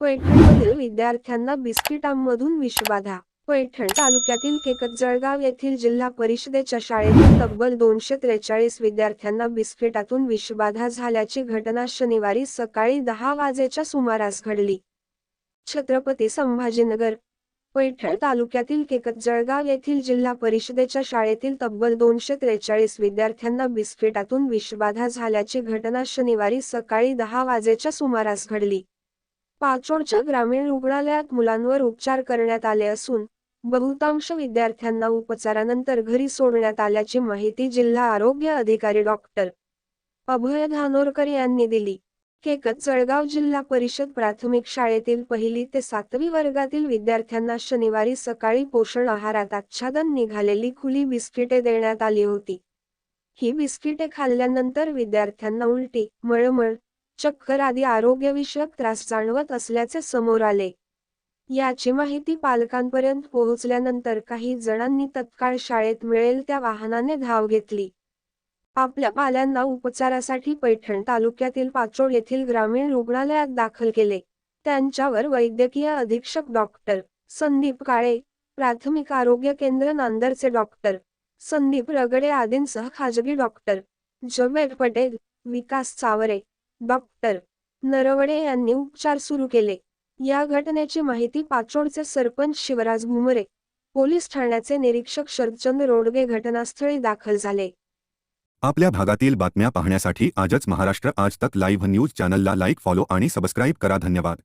पैठणमधील विद्यार्थ्यांना बिस्किटांमधून विषबाधा पैठण तालुक्यातील केकत जळगाव येथील जिल्हा परिषदेच्या शाळेतील तब्बल दोनशे त्रेचाळीस विद्यार्थ्यांना बिस्किटातून विषबाधा झाल्याची घटना शनिवारी सकाळी दहा वाजेच्या सुमारास घडली. छत्रपती संभाजीनगर पैठण तालुक्यातील केकत जळगाव येथील जिल्हा परिषदेच्या शाळेतील तब्बल दोनशे त्रेचाळीस विद्यार्थ्यांना बिस्किटातून विषबाधा झाल्याची घटना शनिवारी सकाळी दहा वाजेच्या सुमारास घडली. पाचोडच्या ग्रामीण रुग्णालयात मुलांवर उपचार करण्यात आले असून बहुतांश विद्यार्थ्यांना उपचारानंतर घरी सोडण्यात आल्याची माहिती जिल्हा आरोग्य अधिकारी डॉक्टर अभय धानोरकर यांनी दिली. केकत जळगाव जिल्हा परिषद प्राथमिक शाळेतील पहिली ते सातवी वर्गातील विद्यार्थ्यांना शनिवारी सकाळी पोषण आहारात आच्छादन निघालेली खुली बिस्किटे देण्यात आली होती. ही बिस्किटे खाल्ल्यानंतर विद्यार्थ्यांना उलटी मळमळ चक्कर आदी आरोग्यविषयक त्रास जाणवत असल्याचे समोर आले. याची माहिती पालकांपर्यंत पोहोचल्यानंतर काही जणांनी तत्काळ शाळेत मिळेल त्या वाहनाने धाव घेतली. आपल्या पाल्यांना उपचारासाठी पैठण तालुक्यातील पाचोड येथील ग्रामीण रुग्णालयात दाखल केले. त्यांच्यावर वैद्यकीय अधीक्षक डॉक्टर संदीप काळे प्राथमिक आरोग्य केंद्र नांदरचे डॉक्टर संदीप रगडे आदींसह खाजगी डॉक्टर जवेद पटेल विकास चावरे डॉक्टर नरवडे यांनी उपचार सुरू केले. या घटनेची माहिती पाचोडचे सरपंच शिवराज घुमरे पोलीस ठाण्याचे निरीक्षक शरदचंद रोडगे घटनास्थळी दाखल झाले. आपल्या भागातील बातम्या पाहण्यासाठी आजच महाराष्ट्र आज तक लाईव्ह न्यूज चॅनलला लाईक फॉलो आणि सबस्क्राईब करा. धन्यवाद.